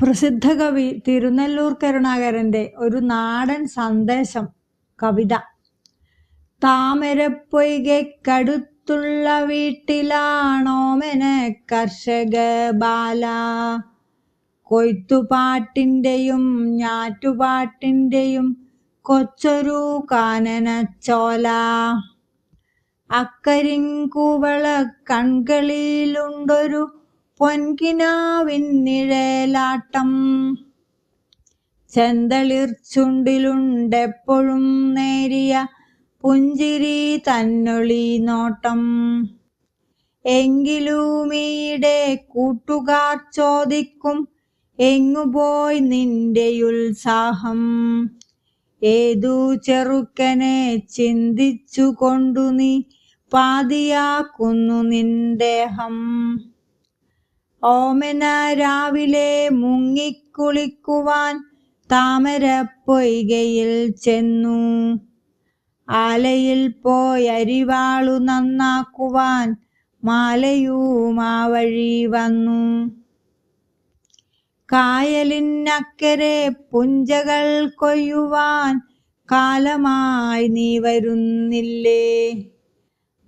പ്രസിദ്ധ കവി തിരുനെല്ലൂർ കരുണാകരന്റെ ഒരു നാടൻ സന്ദേശം കവിത. താമരപ്പൊയ്കടുത്തുള്ള വീട്ടിലാണോമന കർഷക ബാല? കൊയ്ത്തുപാട്ടിന്റെയും ഞാറ്റുപാട്ടിന്റെയും കൊച്ചൊരു കാനനച്ചോല അക്കരിങ്കുവള കൺകളിലുണ്ടൊരു പൊൻകിനാവിന്നിഴലാട്ടം. ചെന്തളിർ ചുണ്ടിലുണ്ടെപ്പോഴും നേരിയ പുഞ്ചിരി തന്നൊളി നോട്ടം. എങ്കിലൂമിയുടെ കൂട്ടുകാർ ചോദിക്കും എങ്ങുപോയി നിന്റെ ഉത്സാഹം ഏതു ചെറുക്കനെ ചിന്തിച്ചു കൊണ്ടു നീ പാതിയാക്കുന്നു നിന്ദേഹം ഓമന രാവിലെ മുങ്ങിക്കുളിക്കുവാൻ താമര പൊയ്കയിൽ ചെന്നു. ആലയിൽ പോയി അരിവാളു നന്നാക്കുവാൻ മാലയും ആ വഴി വന്നു. കായലിനക്കരെ പുഞ്ചകൾ കൊയ്യുവാൻ കാലമായി നീ വരുന്നില്ലേ?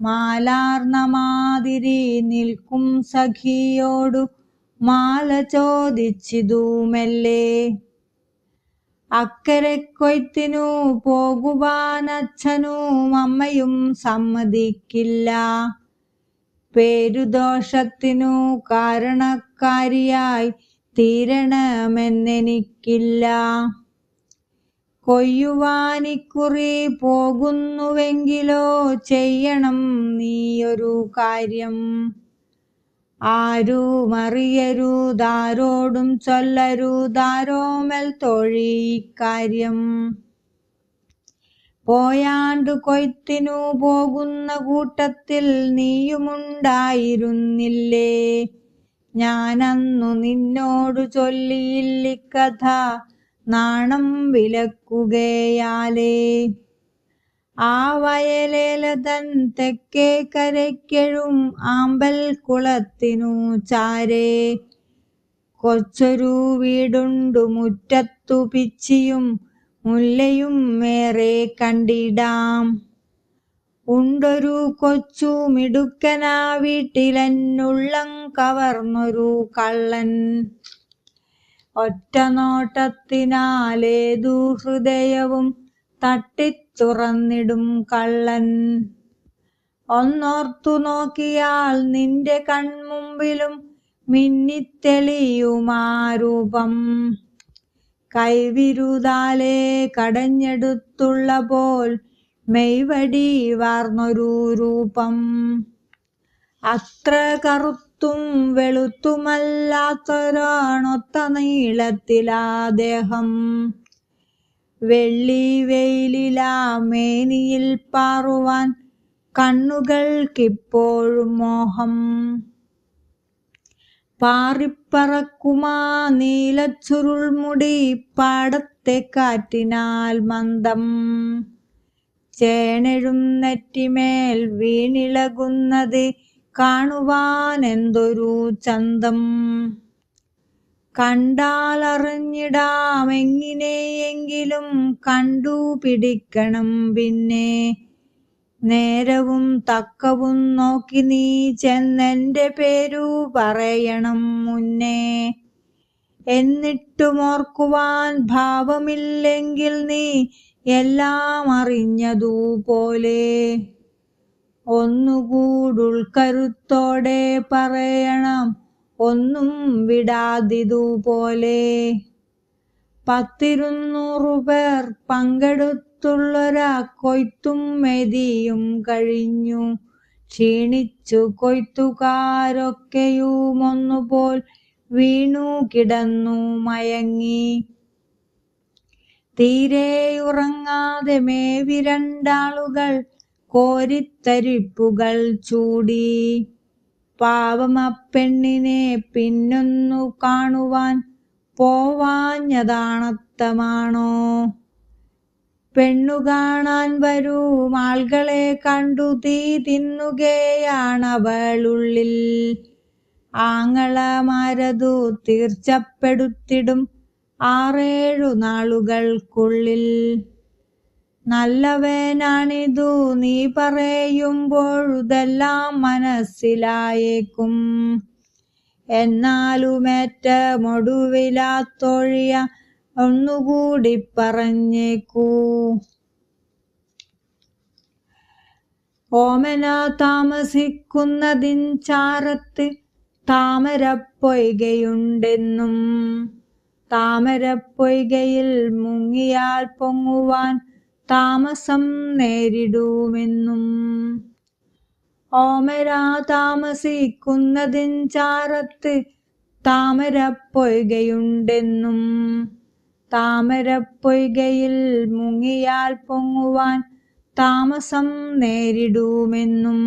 മാലാർന്ന മാതിരി നിൽക്കും സഖിയോടു മാല ചോദിച്ചിതു മെല്ലെ അക്കരെ കൊയ്ത്തിനു പോകുവാൻ അച്ഛനും അമ്മയും സമ്മതിക്കില്ല. പേരുദോഷത്തിനു കാരണക്കാരിയായി തീരണമെന്നെനിക്കില്ല. കൊയ്യുവാനിക്കുറി പോകുന്നുവെങ്കിലോ ചെയ്യണം നീയൊരു കാര്യം. ആരും അറിയരുതാരോടും ചൊല്ലരുതാരോമൽ തൊഴി കാര്യം പോയാണ്ടു കൊയ്ത്തിനു പോകുന്ന കൂട്ടത്തിൽ നീയുമുണ്ടായിരുന്നില്ലേ? ഞാനന്നു നിന്നോടു ചൊല്ലിയില്ലിക്കഥ നാണം വിലക്കുകയാലേ. ആ വയലേല തൻ തെക്കേ കരയ്ക്കെഴും ആമ്പൽ കുളത്തിനു ചാരേ. കൊച്ചൊരു വീടുണ്ടു മുറ്റത്തു പിച്ചിയും മുല്ലയും മേറെ കണ്ടിടാം. ഉണ്ടൊരു കൊച്ചു മിടുക്കനാ വീട്ടിലെന്നുള്ളം കവർന്നൊരു കള്ളൻ. ഒറ്റ നോട്ടത്തിനാലേതു ഹൃദയവും തട്ടിത്തുറന്നിടും കള്ളൻ. ഒന്നോർത്തു നോക്കിയാൽ നിന്റെ കൺമുമ്പിലും മിന്നിത്തെളിയുമാരൂപം. കൈവിരുതാലേ കടഞ്ഞെടുത്തുള്ള പോൽ മെയ്വടി വാർന്നൊരു രൂപം. അത്ര കറുത്തും വെളുത്തുമല്ലാത്തൊരാണൊത്ത നീളത്തിലാ ദേഹം. വെള്ളി വെയിലിലാ മേനിയിൽ പാറുവാൻ കണ്ണുകൾക്കിപ്പോഴും മോഹം. പാറിപ്പറക്കുമാ നീലച്ചുരുൾമുടി പാടത്തെ കാറ്റിനാൽ മന്ദം. ചേണെഴും നെറ്റിമേൽ വീണിളകുന്നത് കാണുവാൻ എന്തൊരു ചന്തം? കണ്ടാൽ എങ്ങിനെയെങ്കിലും കണ്ടു പിടിക്കണം പിന്നെ. നേരവും തക്കവും നോക്കി നീ ചെന്നെന്റെ പേരു പറയണം മുന്നേ. എന്നിട്ടുമോർക്കുവാൻ ഭാവമില്ലെങ്കിൽ നീ എല്ലാം അറിഞ്ഞതുപോലെ. ഒന്നുകൂടുൾക്കരുത്തോടെ പറയണം. ഒന്നും വിടാതിതുപോലെ പത്തിരുന്നൂറു പേർ പങ്കെടുത്തുള്ളൊരാ കൊയ്ത്തും മെതിയും കഴിഞ്ഞു. ക്ഷീണിച്ചു കൊയ്ത്തുകാരൊക്കെയും ഒന്നുപോൽ വീണു കിടന്നു മയങ്ങി. തീരെ ഉറങ്ങാതെ മേവി രണ്ടാളുകൾ കോരിത്തരിപ്പുകൾ ചൂടി. പാവമപ്പെണ്ണിനെ പിന്നൊന്നു കാണുവാൻ പോവാഞ്ഞതാണത്തമാണോ? പെണ്ണു കാണാൻ വരൂ ആളുകളെ കണ്ടു തീ തിന്നുകയാണവളുള്ളിൽ. ആങ്ങളമാരതു തീർച്ചപ്പെടുത്തിടും ആറേഴു നാളുകൾക്കുള്ളിൽ. നല്ലവനാണിതു. നീ പറയുമ്പോഴുതെല്ലാം മനസ്സിലായേക്കും. എന്നാലുമേറ്റ മൊടുവിലാത്തൊഴിയ ഒന്നുകൂടി പറഞ്ഞേക്കൂ. ഓമന താമസിക്കുന്നതിൻ ചാരത്ത് താമരപ്പൊയ്കയുണ്ടെന്നും താമരപ്പൊയ്കയിൽ മുങ്ങിയാൽ പൊങ്ങുവാൻ താമസം നേരിടുമെന്നും. ഓമര താമസിക്കുന്നതിൻ ചാറത്ത് താമര പൊയ്കയുണ്ടെന്നും താമര പൊയ്കയിൽ മുങ്ങിയാൽ പൊങ്ങുവാൻ താമസം നേരിടുമെന്നും.